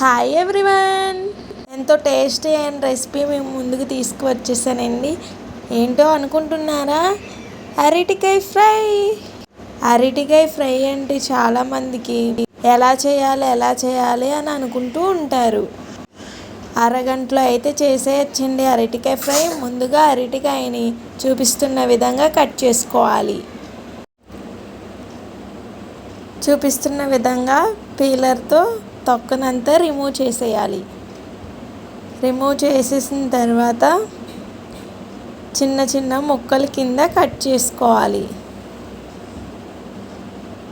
Hi everyone ఎంతో tasty and recipe మేము ముందుకు తీసుకువచ్చేసానండి. ఏంటో అనుకుంటున్నారా? అరటికాయ ఫ్రై. అరటికాయ ఫ్రై అంటే చాలామందికి ఎలా చేయాలి ఎలా చేయాలి అని అనుకుంటూ ఉంటారు. అరగంటలో అయితే చేసేయచ్చండి అరటికాయ ఫ్రై. ముందుగా అరటికాయని చూపిస్తున్న విధంగా కట్ చేసుకోవాలి. చూపిస్తున్న విధంగా పీలర్తో తొక్కనంతా రిమూవ్ చేసేయాలి. రిమూవ్ చేసేసిన తర్వాత చిన్న చిన్న ముక్కల కింద కట్ చేసుకోవాలి.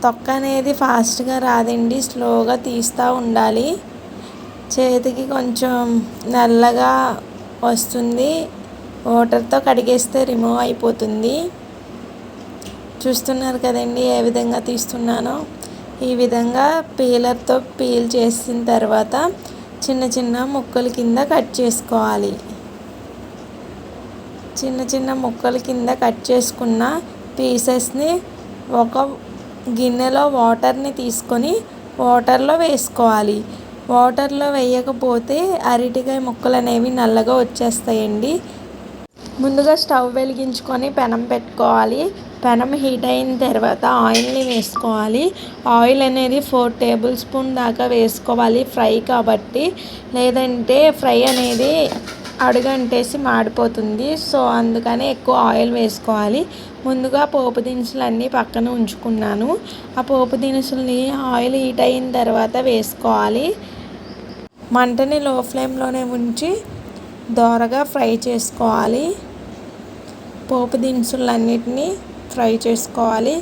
తొక్క అనేది ఫాస్ట్గా రాదండి స్లోగా తీస్తూ ఉండాలి. చేతికి కొంచెం నల్లగా వస్తుంది వాటర్తో కడిగేస్తే రిమూవ్ అయిపోతుంది. చూస్తున్నారు కదండి ఏ విధంగా తీస్తున్నానో? ఈ విధంగా పీలర్తో పీల్ చేసిన తర్వాత చిన్న చిన్న ముక్కల కింద కట్ చేసుకోవాలి. చిన్న చిన్న ముక్కల కింద కట్ చేసుకున్న పీసెస్ని ఒక గిన్నెలో వాటర్ని తీసుకొని వాటర్లో వేసుకోవాలి. వాటర్లో వేయకపోతే అరటికాయ ముక్కలు అనేవి నల్లగా వచ్చేస్తాయండి. ముందుగా స్టవ్ వెలిగించుకొని పెనం పెట్టుకోవాలి. పెనం హీట్ అయిన తర్వాత ఆయిల్ని వేసుకోవాలి. ఆయిల్ అనేది ఫోర్ టేబుల్ స్పూన్ దాకా వేసుకోవాలి ఫ్రై కాబట్టి. లేదంటే ఫ్రై అనేది అడుగంటేసి మాడిపోతుంది. సో అందుకని ఎక్కువ ఆయిల్ వేసుకోవాలి. ముందుగా పోపు దినుసులు అన్నీ పక్కన ఉంచుకున్నాను. ఆ పోపు దినుసుల్ని ఆయిల్ హీట్ అయిన తర్వాత వేసుకోవాలి. మంటని లో ఫ్లేమ్లోనే ఉంచి దోరగా ఫ్రై చేసుకోవాలి. పోపు దినుసులన్నిటినీ ఫ్రై చేసుకోవాలి.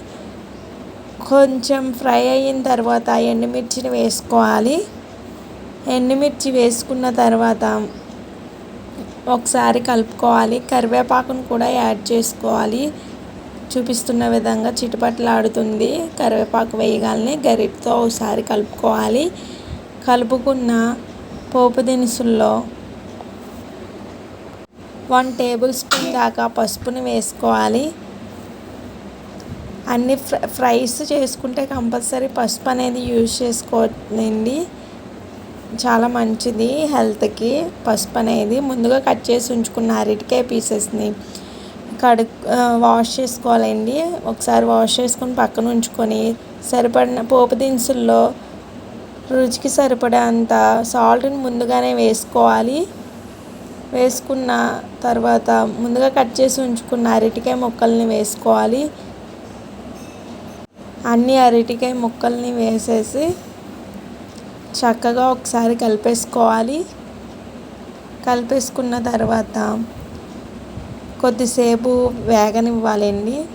కొంచెం ఫ్రై అయిన తర్వాత ఎండుమిర్చిని వేసుకోవాలి. ఎండుమిర్చి వేసుకున్న తర్వాత ఒకసారి కలుపుకోవాలి. కరివేపాకును కూడా యాడ్ చేసుకోవాలి. చూపిస్తున్న విధంగా చిటపట్లాడుతుంది. కరివేపాకు వేయగానే గరిటతో ఒకసారి కలుపుకోవాలి. కలుపుకున్న పోపు దినుసుల్లో వన్ టేబుల్ స్పూన్ దాకా పసుపుని వేసుకోవాలి. అన్ని ఫ్రైస్ చేసుకుంటే కంపల్సరీ పసుపు అనేది యూజ్ చేసుకోండి. చాలా మంచిది హెల్త్కి. పసుపు అనేది ముందుగా కట్ చేసి ఉంచుకున్న అరటికాయ పీసెస్ని కడు వాష్ చేసుకోవాలండి. ఒకసారి వాష్ చేసుకొని పక్కన ఉంచుకొని సరిపడిన పోపు దినుసుల్లో రుచికి సరిపడేంత సాల్ట్ని ముందుగానే వేసుకోవాలి. వేసుకున్న తర్వాత ముందుగా కట్ చేసి ఉంచుకున్న అరటికాయ ముక్కల్ని వేసుకోవాలి. అన్ని అరటికాయ ముక్కల్ని వేసేసి చక్కగా ఒకసారి కలిపేసుకోవాలి. కలిపేసుకున్న తర్వాత కొద్దిసేపు వేగనివ్వాలండి.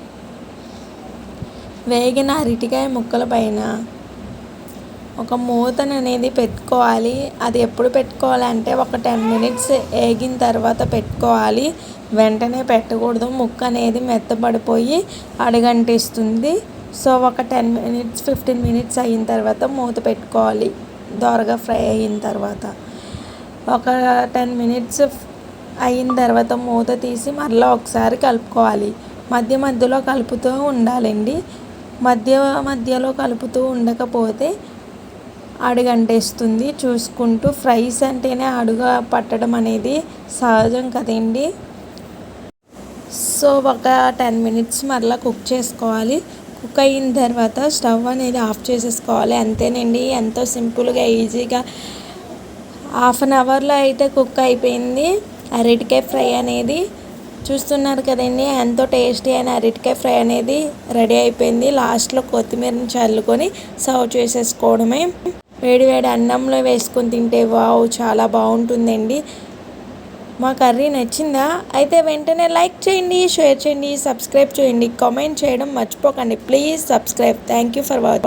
వేగిన అరటికాయ ముక్కల పైన ఒక మూతను అనేది పెట్టుకోవాలి. అది ఎప్పుడు పెట్టుకోవాలంటే ఒక టెన్ మినిట్స్ వేగిన తర్వాత పెట్టుకోవాలి. వెంటనే పెట్టకూడదు. ముక్క అనేది మెత్తబడిపోయి అడుగంటిస్తుంది. సో ఒక టెన్ మినిట్స్ ఫిఫ్టీన్ మినిట్స్ అయిన తర్వాత మూత పెట్టుకోవాలి. దోరగా ఫ్రై అయిన తర్వాత. ఒక టెన్ మినిట్స్ అయిన తర్వాత మూత తీసి మరలా ఒకసారి కలుపుకోవాలి. మధ్య మధ్యలో కలుపుతూ ఉండాలండి. మధ్య మధ్యలో కలుపుతూ ఉండకపోతే అడుగంటేస్తుంది. చూసుకుంటూ ఫ్రైస్ అంటేనే అడుగు పట్టడం అనేది సహజం కదండి. సో ఒక టెన్ మినిట్స్ మరలా కుక్ చేసుకోవాలి. కుక్ అయిన తర్వాత స్టవ్ అనేది ఆఫ్ చేసేసుకోవాలి. అంతేనండి. ఎంతో సింపుల్గా ఈజీగా హాఫ్ అన్ అవర్లో అయితే కుక్ అయిపోయింది. అరటికాయ ఫ్రై అనేది చూస్తున్నారు కదండి. ఎంతో టేస్టీ అయిన అరటికాయ ఫ్రై అనేది రెడీ అయిపోయింది. లాస్ట్లో కొత్తిమీరని చల్లుకొని సర్వ్ చేసేసుకోవడమే. వేడి వేడి అన్నంలో వేసుకొని తింటే వావ్ చాలా బాగుంటుందండి. మా కర్రీ నచ్చిందా? అయితే వెంటనే లైక్ చేయండి షేర్ చేయండి సబ్స్క్రైబ్ చేయండి కామెంట్ చేయడం మర్చిపోకండి. Please subscribe. Thank you for watching